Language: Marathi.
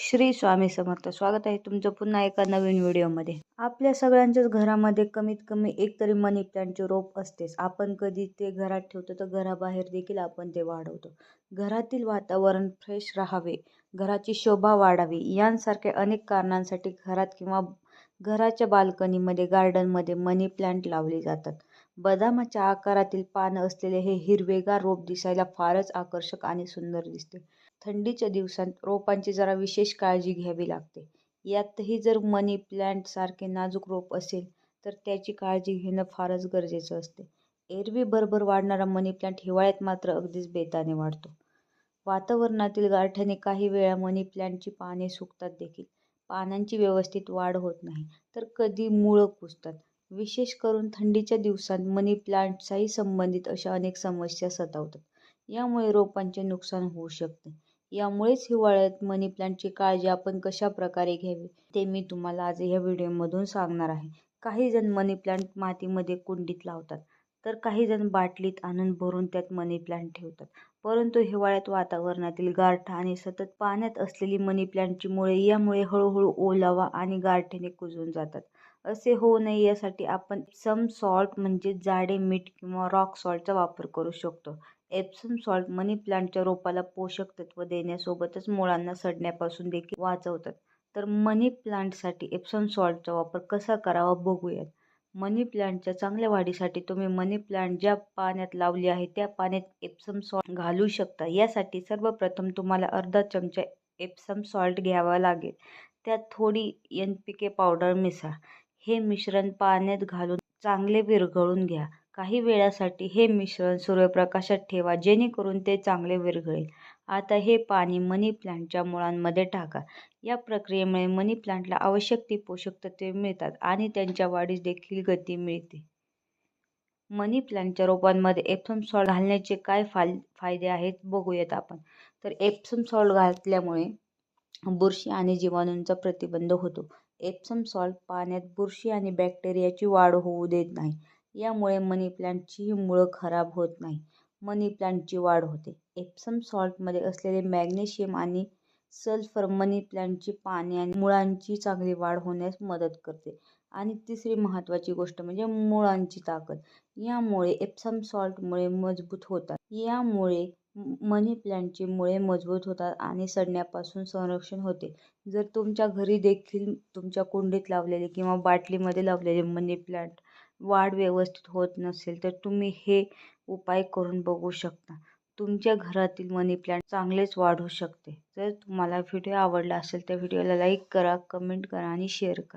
श्री स्वामी समर्थ. स्वागत आहे तुमचं पुन्हा एका नवीन व्हिडिओमध्ये. आपल्या सगळ्यांच्याच घरामध्ये कमीत कमी एक तरी मनी प्लांटचे रोप असतेच. आपण कधी ते घरात ठेवतो तर घराबाहेर देखील आपण ते वाढवतो. घरातील वातावरण फ्रेश राहावे घराची शोभा वाढावी यांसारख्या अनेक कारणांसाठी घरात किंवा घराच्या बाल्कनीमध्ये गार्डनमध्ये मनी प्लांट लावले जातात. बदामाच्या आकारातील पानं असलेले हे हिरवेगार रोप दिसायला फारच आकर्षक आणि सुंदर दिसते. थंडीच्या दिवसांत रोपांची जरा विशेष काळजी घ्यावी लागते. यातही जर मनी प्लांट सारखे नाजूक रोप असेल तर त्याची काळजी घेणं फारच गरजेचं असते. एरवी भरभर वाढणारा मनी प्लांट हिवाळ्यात मात्र अगदीच बेताने वाढतो. वातावरणातील गारठ्याने काही वेळा मनी प्लांटची पाने सुकतात देखील. पानांची व्यवस्थित वाढ होत नाही तर कधी मुळं कुजतात विशेष करून थंडीच्या दिवसांत मनी प्लांटचाही संबंधित अशा अनेक समस्या सतावतात. यामुळे रोपांचे नुकसान होऊ शकते. यामुळेच हिवाळ्यात मनी प्लांटची काळजी आपण कशा प्रकारे घ्यावी ते मी तुम्हाला आज ह्या व्हिडिओमधून सांगणार आहे. काही जण मनी प्लांट मातीमध्ये कुंडीत लावतात तर काही जण बाटलीत आणून भरून त्यात मनी प्लांट ठेवतात. परंतु हिवाळ्यात वातावरणातील गारठा आणि सतत पाण्यात असलेली मनी प्लांटची मुळे यामुळे हळूहळू ओलावा आणि गारठ्याने कुजून जातात. असे होऊ नये यासाठी आपण सम सॉल्ट म्हणजे जाडे मीठ किंवा रॉक सॉल्टचा वापर करू शकतो. एप्सम सॉल्ट मनी प्लांटच्या रोपाला पोषक तत्व देण्यासोबतच मुळांना सडण्यापासून देखील वाचवतात. तर मनी प्लांटसाठी एप्सम सॉल्टचा वापर कसा करावा बघूयात. मनी प्लांटच्या चांगल्या वाढीसाठी तुम्ही मनी प्लांट ज्या पाण्यात लावली आहे त्या पाण्यात एप्सम सॉल्ट घालू शकता. यासाठी सर्वप्रथम तुम्हाला अर्धा चमचा एप्सम सॉल्ट घ्यावा लागेल. त्यात थोडी एन पी के पावडर मिसळा. हे मिश्रण पाण्यात घालून चांगले विरघळून घ्या. काही वेळासाठी हे मिश्रण सूर्यप्रकाशात ठेवा जेणेकरून ते चांगले विरघळेल. आता हे पाणी मनी प्लांटच्या मुळांमध्ये टाका. या प्रक्रियेमुळे मनी प्लांटला आवश्यक ती पोषक तत्वे मिळतात आणि त्यांच्या वाढीस देखील गती मिळते. मनी प्लांटच्या रोपांमध्ये एप्सम सॉल्ट घालण्याचे काय फाल फायदे आहेत बघूयात आपण. तर एप्सम सॉल्ट घातल्यामुळे बुरशी आणि जीवाणूंचा प्रतिबंध होतो. एप्सम सॉल्ट पाण्यात बुरशी आणि बॅक्टेरियाची वाढ होऊ देत नाही. यामुळे मनी प्लांटचीही मुळं खराब होत नाही. मनी प्लांटची वाढ होते. एप्सम सॉल्टमध्ये असलेले मॅग्नेशियम आणि सल्फर मनी प्लांटची पाने आणि मुळांची चांगली वाढ होण्यास मदत करते. आणि तिसरी महत्त्वाची गोष्ट म्हणजे मुळांची ताकद. यामुळे एप्सम सॉल्टमुळे मजबूत होतात. यामुळे मनी प्लांटची मुळे मजबूत होतात आणि सडण्यापासून संरक्षण होते. जर तुमच्या घरी देखील तुमच्या कुंडीत लावलेले किंवा बाटलीमध्ये लावलेले मनी प्लांट वाढ व्यवस्थित होत नसेल तर तुम्ही हे उपाय करून बघू शकता. तुमच्या घरातील मनी प्लांट चांगलेच वाढू शकते. जर तुम्हाला व्हिडिओ आवडला असेल तर व्हिडिओला लाईक करा कमेंट करा आणि शेअर करा.